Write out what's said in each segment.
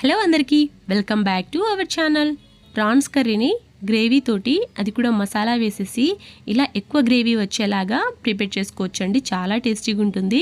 Hello అందరికీ welcome back to our channel. Prawns కర్రీని gravy తోటి అది కూడా మసాలా వేసేసి ఇలా ఎక్కువ గ్రేవీ వచ్చేలాగా ప్రిపేర్ చేసుకోవచ్చండి. చాలా టేస్టీగా ఉంటుంది.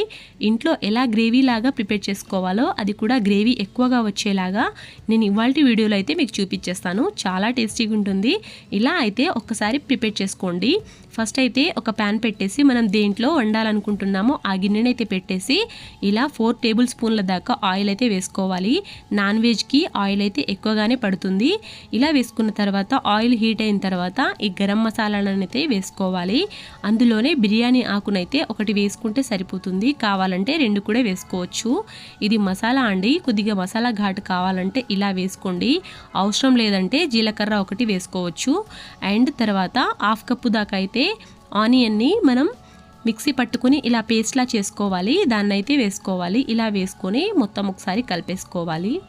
ఇంట్లో ఎలా గ్రేవీ లాగా ప్రిపేర్ చేసుకోవాలో అది కూడా గ్రేవీ ఎక్కువగా వచ్చేలాగా నేను ఇవాళ వీడియోలో అయితే మీకు చూపించేస్తాను. చాలా టేస్టీగా ఉంటుంది. ఇలా అయితే ఒక్కసారి ప్రిపేర్ చేసుకోండి. ఫస్ట్ అయితే ఒక ప్యాన్ పెట్టేసి మనం దేంట్లో వండాలనుకుంటున్నామో ఆ గిన్నెని అయితే పెట్టేసి ఇలా ఫోర్ టేబుల్ స్పూన్ల దాకా ఆయిల్ అయితే వేసుకోవాలి. నాన్ వెజ్కి ఆయిల్ అయితే ఎక్కువగానే పడుతుంది. ఇలా వేసుకున్న తర్వాత ఆయిల్ హీట్ అయిన తర్వాత ఈ గరం మసాలాలను వేసుకోవాలి. అందులోనే బిర్యానీ ఆకునైతే ఒకటి వేసుకుంటే సరిపోతుంది. కావాలంటే రెండు కూడా వేసుకోవచ్చు. ఇది మసాలా అండి. కొద్దిగా మసాలా ఘాటు కావాలంటే ఇలా వేసుకోండి. అవసరం లేదంటే జీలకర్ర ఒకటి వేసుకోవచ్చు. అండ్ తర్వాత హాఫ్ కప్పు దాకా అయితే ఆనియన్ని మనం మిక్సీ పట్టుకుని ఇలా పేస్ట్లా చేసుకోవాలి. దాన్నైతే వేసుకోవాలి. ఇలా వేసుకొని మొత్తం ఒకసారి కలిపేసుకోవాలి.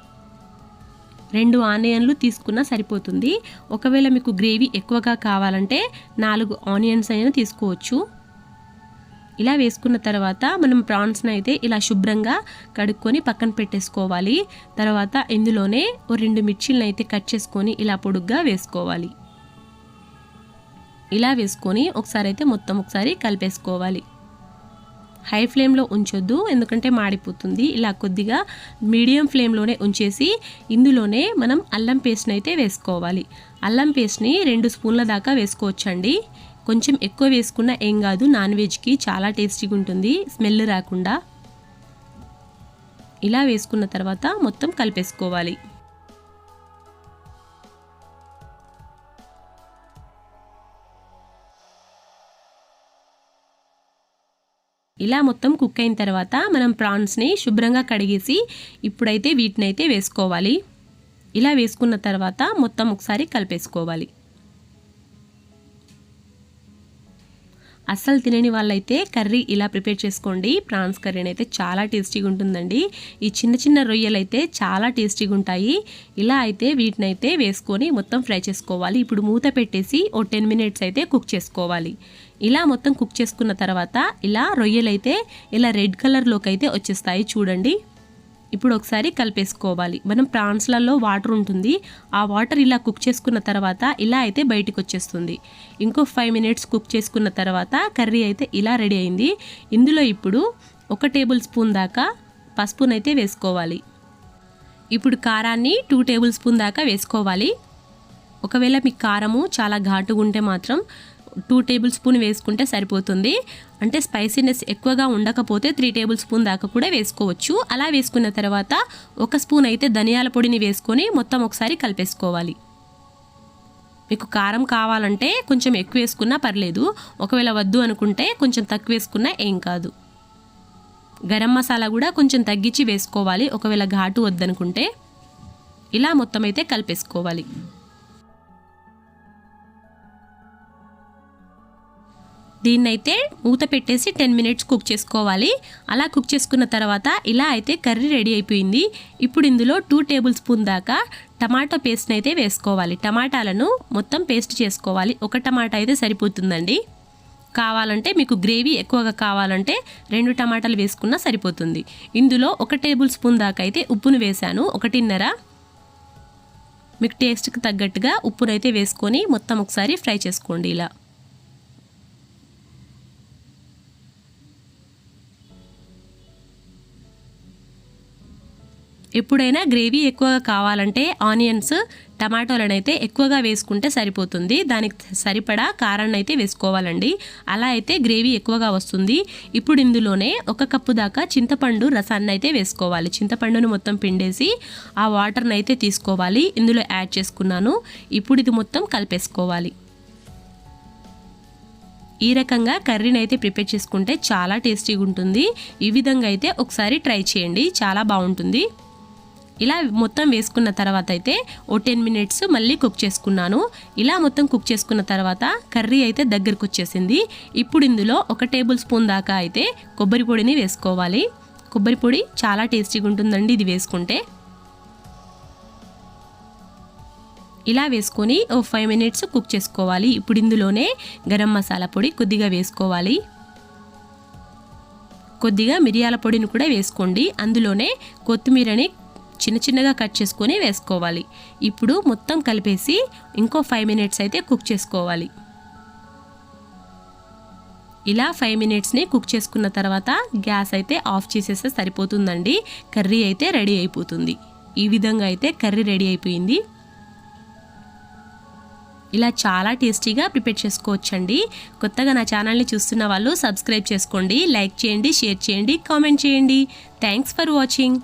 రెండు ఆనియన్లు తీసుకున్నా సరిపోతుంది. ఒకవేళ మీకు గ్రేవీ ఎక్కువగా కావాలంటే నాలుగు ఆనియన్స్ అయినా తీసుకోవచ్చు. ఇలా వేసుకున్న తర్వాత మనం ప్రాన్స్ని అయితే ఇలా శుభ్రంగా కడుక్కొని పక్కన పెట్టేసుకోవాలి. తర్వాత ఇందులోనే ఓ రెండు మిర్చిలను అయితే కట్ చేసుకొని ఇలా పొడుగ్గా వేసుకోవాలి. ఇలా వేసుకొని ఒకసారి అయితే మొత్తం ఒకసారి కలిపేసుకోవాలి. హై ఫ్లేమ్లో ఉంచొద్దు ఎందుకంటే మాడిపోతుంది. ఇలా కొద్దిగా మీడియం ఫ్లేమ్లోనే ఉంచేసి ఇందులోనే మనం అల్లం పేస్ట్ని అయితే వేసుకోవాలి. అల్లం పేస్ట్ని రెండు స్పూన్ల దాకా వేసుకోవచ్చండి. కొంచెం ఎక్కువ వేసుకున్న ఏం కాదు నాన్ వెజ్కి చాలా టేస్టీగా ఉంటుంది స్మెల్ రాకుండా. ఇలా వేసుకున్న తర్వాత మొత్తం కలిపేసుకోవాలి. ఇలా మొత్తం కుక్ అయిన తర్వాత మనం ప్రాన్స్ని శుభ్రంగా కడిగేసి ఇప్పుడైతే వీటినైతే వేసుకోవాలి. ఇలా వేసుకున్న తర్వాత మొత్తం ఒకసారి కలిపేసుకోవాలి. అస్సలు తినని వాళ్ళైతే కర్రీ ఇలా ప్రిపేర్ చేసుకోండి. ప్రాన్స్ కర్రీ అయితే చాలా టేస్టీగా ఉంటుందండి. ఈ చిన్న చిన్న రొయ్యలు అయితే చాలా టేస్టీగా ఉంటాయి. ఇలా అయితే వీటినైతే వేసుకొని మొత్తం ఫ్రై చేసుకోవాలి. ఇప్పుడు మూత పెట్టేసి ఓ టెన్ మినిట్స్ అయితే కుక్ చేసుకోవాలి. ఇలా మొత్తం కుక్ చేసుకున్న తర్వాత ఇలా రొయ్యలు అయితే ఇలా రెడ్ కలర్లోకి అయితే వచ్చేస్తాయి చూడండి. ఇప్పుడు ఒకసారి కలిపేసుకోవాలి. మనం ప్రాన్స్లలో వాటర్ ఉంటుంది. ఆ వాటర్ ఇలా కుక్ చేసుకున్న తర్వాత ఇలా అయితే బయటికి వచ్చేస్తుంది ఇంకో ఫైవ్ మినిట్స్ కుక్ చేసుకున్న తర్వాత కర్రీ అయితే ఇలా రెడీ అయింది. ఇందులో ఇప్పుడు ఒక టేబుల్ స్పూన్ దాకా పసుపునైతే వేసుకోవాలి. ఇప్పుడు కారాన్ని టూ టేబుల్ స్పూన్ దాకా వేసుకోవాలి. ఒకవేళ మీకు కారము చాలా ఘాటుగా ఉంటే మాత్రం టూ టేబుల్ స్పూన్ వేసుకుంటే సరిపోతుంది. అంటే స్పైసీనెస్ ఎక్కువగా ఉండకపోతే త్రీ టేబుల్ స్పూన్ దాకా కూడా వేసుకోవచ్చు. అలా వేసుకున్న తర్వాత ఒక స్పూన్ అయితే ధనియాల పొడిని వేసుకొని మొత్తం ఒకసారి కలిపేసుకోవాలి. మీకు కారం కావాలంటే కొంచెం ఎక్కువ వేసుకున్నా పర్లేదు. ఒకవేళ వద్దు అనుకుంటే కొంచెం తక్కువ వేసుకున్నా ఏం కాదు. గరం మసాలా కూడా కొంచెం తగ్గించి వేసుకోవాలి. ఒకవేళ ఘాటు వద్దనుకుంటే. ఇలా మొత్తం అయితే కలిపేసుకోవాలి. దీన్నైతే మూత పెట్టేసి టెన్ మినిట్స్ కుక్ చేసుకోవాలి. అలా కుక్ చేసుకున్న తర్వాత ఇలా అయితే కర్రీ రెడీ అయిపోయింది. ఇప్పుడు ఇందులో టూ టేబుల్ స్పూన్ దాకా టమాటో పేస్ట్ని అయితే వేసుకోవాలి. టమాటాలను మొత్తం పేస్ట్ చేసుకోవాలి. ఒక టమాటా అయితే సరిపోతుందండి. కావాలంటే మీకు గ్రేవీ ఎక్కువగా కావాలంటే రెండు టమాటాలు వేసుకున్నా సరిపోతుంది. ఇందులో ఒక టేబుల్ స్పూన్ దాకా అయితే ఉప్పును వేశాను. ఒకటిన్నర. మీకు టేస్ట్కి తగ్గట్టుగా ఉప్పునైతే వేసుకొని మొత్తం ఒకసారి ఫ్రై చేసుకోండి ఇలా. ఎప్పుడైనా గ్రేవీ ఎక్కువగా కావాలంటే ఆనియన్స్ టమాటోలనైతే ఎక్కువగా వేసుకుంటే సరిపోతుంది. దానికి సరిపడా కారాన్ని అయితే వేసుకోవాలండి. అలా అయితే గ్రేవీ ఎక్కువగా వస్తుంది. ఇప్పుడు ఇందులోనే ఒక కప్పు దాకా చింతపండు రసాన్ని అయితే వేసుకోవాలి. చింతపండును మొత్తం పిండేసి ఆ వాటర్ని అయితే తీసుకోవాలి. ఇందులో యాడ్ చేసుకున్నాను. ఇప్పుడు ఇది మొత్తం కలిపేసుకోవాలి. ఈ రకంగా కర్రీని అయితే ప్రిపేర్ చేసుకుంటే చాలా టేస్టీగా ఉంటుంది ఈ విధంగా అయితే ఒకసారి ట్రై చేయండి. చాలా బాగుంటుంది. ఇలా మొత్తం వేసుకున్న తర్వాత అయితే ఓ టెన్ మినిట్స్ మళ్ళీ కుక్ చేసుకున్నాను. ఇలా మొత్తం కుక్ చేసుకున్న తర్వాత కర్రీ అయితే దగ్గరకు వచ్చేసింది. ఇప్పుడు ఇందులో ఒక టేబుల్ స్పూన్ దాకా అయితే కొబ్బరి పొడిని వేసుకోవాలి. కొబ్బరి పొడి చాలా టేస్టీగా ఉంటుందండి ఇది వేసుకుంటే. ఇలా వేసుకొని ఓ ఫైవ్ మినిట్స్ కుక్ చేసుకోవాలి. ఇప్పుడు ఇందులోనే గరం మసాలా పొడి కొద్దిగా వేసుకోవాలి. కొద్దిగా మిరియాల పొడిని కూడా వేసుకోండి. అందులోనే కొత్తిమీరని చిన్న చిన్నగా కట్ చేసుకొని వేసుకోవాలి. ఇప్పుడు మొత్తం కలిపేసి ఇంకో ఫైవ్ మినిట్స్ అయితే కుక్ చేసుకోవాలి. ఇలా ఫైవ్ మినిట్స్ని కుక్ చేసుకున్న తర్వాత గ్యాస్ అయితే ఆఫ్ చేసేస్తే సరిపోతుందండి. కర్రీ అయితే రెడీ అయిపోతుంది. ఈ విధంగా అయితే కర్రీ రెడీ అయిపోయింది. ఇలా చాలా టేస్టీగా ప్రిపేర్ చేసుకోవచ్చండి. కొత్తగా నా ఛానల్ని చూస్తున్న వాళ్ళు సబ్స్క్రైబ్ చేసుకోండి లైక్ చేయండి షేర్ చేయండి కామెంట్ చేయండి. Thanks for watching